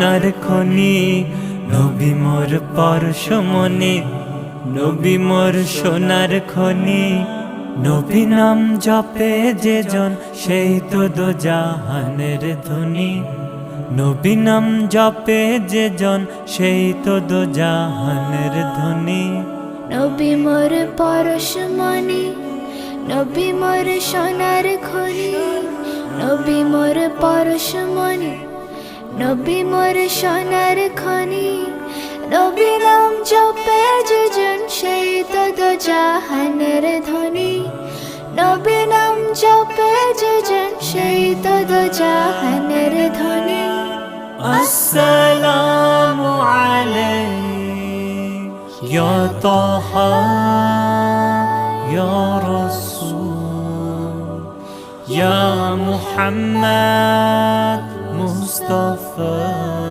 সোনার খনি, নবী মোর পরশমণি নবী মোর সোনার খনি। নবী নাম জপে যে জন সেই তো দো জাহানের ধ্বনি নবী নাম জপে যে জন সেই তো দো জাহানের ধ্বনি নবী মোর পরশমণি নবী মোর সোনার খনি, নবী মোর পরশমণি নবী মোর সোনার খনি, নবী নাম জপে যেজন সেই তদ জাহানের ধ্বনি। নবী নাম জপে যেজন সেই তদ জাহানের ধ্বনি। আসসালামু আলাইক, ইয়া তাহা, ইয়া রাসূল, ইয়া মুহাম্মদ 得分。